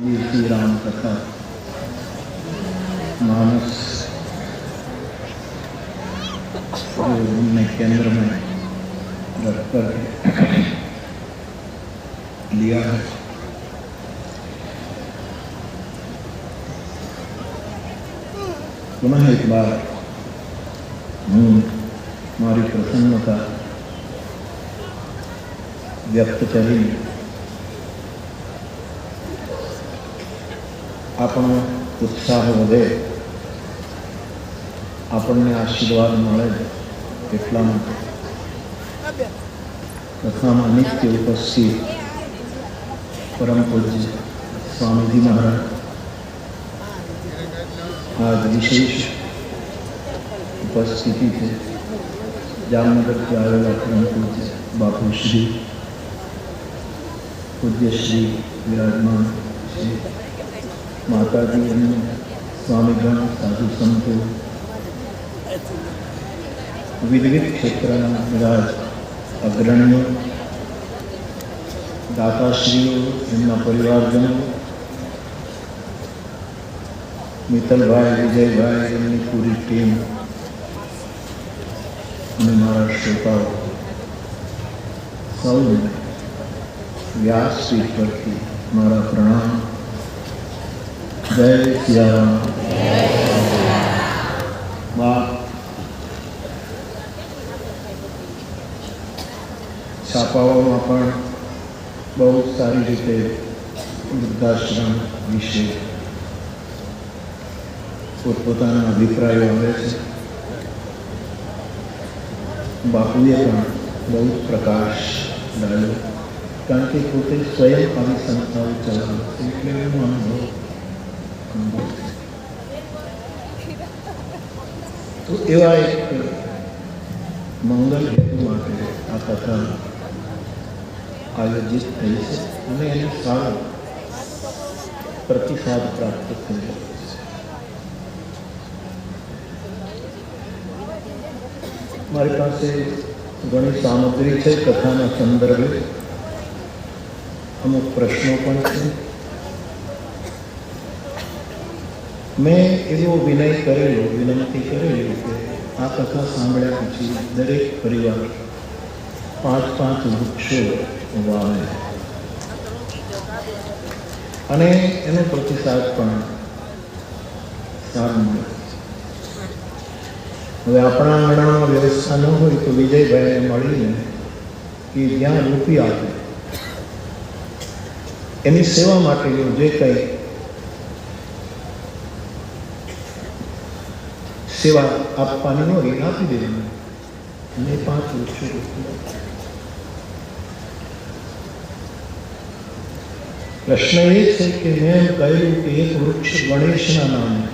श्री राम कथा मानस जो केंद्र में रखकर लिया है। पुनः एक बार हूँ, हमारी प्रसन्नता व्यक्त करेंगे આપણો ઉત્સાહ વધે આપણને આશીર્વાદ મળે એટલા માટે કથામાં નિત્ય ઉપસ્થિત પરમ પૂજ્ય સ્વામીજી મહારાજ આજ વિશેષ ઉપસ્થિતિ છે જામનગરથી આવેલા પરમ પૂજ્ય બાપુ શ્રી પૂજ્ય શ્રી વિરાજમાન શ્રી માતાજી અને સ્વામીગણ સાધુ સંતો વિવિધ ક્ષેત્રના વિરાજ અગ્રણીઓ દાતાશ્રીઓ એમના પરિવારજનો મિત્તલભાઈ વિજયભાઈ એમની પૂરી ટીમ અને મારા શ્રોતાઓ સૌને વ્યાસપીઠ પરથી મારા પ્રણામ જય સિયારામ છાપાઓમાં પણ બહુ સારી રીતે વૃદ્ધાશ્રમ વિશે પોતપોતાના અભિપ્રાયો આવે છે બાપુએ પણ બહુ પ્રકાશ ડાળ્યો કારણ કે પોતે સ્વયં આવી સંસ્થાઓ ચલાવે એટલે એનો અનુભવ. તો એવા એક મંગલ હેતુ માટે આ કથા આયોજિત થઈ છે અને એને સારો પ્રતિસાદ પ્રાપ્ત થઈ રહ્યો છે મારી પાસે ઘણી સામગ્રી છે કથાના સંદર્ભે અમુક પ્રશ્નો પણ છે મેં એવો વિનય કરેલો, વિનંતી કરેલી કે આ કથા સાંભળ્યા પછી દરેક પરિવાર પાંચ પાંચ વૃક્ષો વાવે. અને એનો પ્રતિસાદ પણ સારો મળ્યો. હવે આપણા આંગણામાં વ્યવસ્થા ન હોય તો વિજયભાઈને મળીને કે જ્યાં રૂપિયા આપે, એની સેવા માટેનું જે કંઈ सेवा आप पानी में होगी आप ही दे देना। हमने वृक्षों को प्रश्न एक कि मैं कहूँ कि एक वृक्ष गणेश ना नाम है,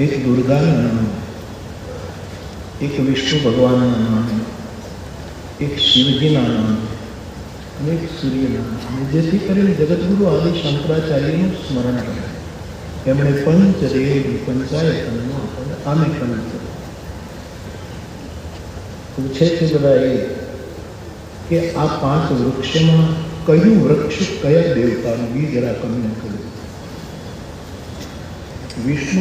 एक दुर्गा ना नाम है, एक विष्णु भगवान ना नाम है, एक शिवजी ना नाम है एक सूर्य नाम है। जैसे करें, जगतगुरु आदि शंकराचार्य स्मरण करें। એમણે પંચદેવ પંચાયતનનો આપણને આમે કહ્યું છે પૂછે છે બધા એ કે આ પાંચ વૃક્ષમાં કયું વૃક્ષ કયા દેવતાનું બી જરા તમને કહ્યું વિષ્ણુ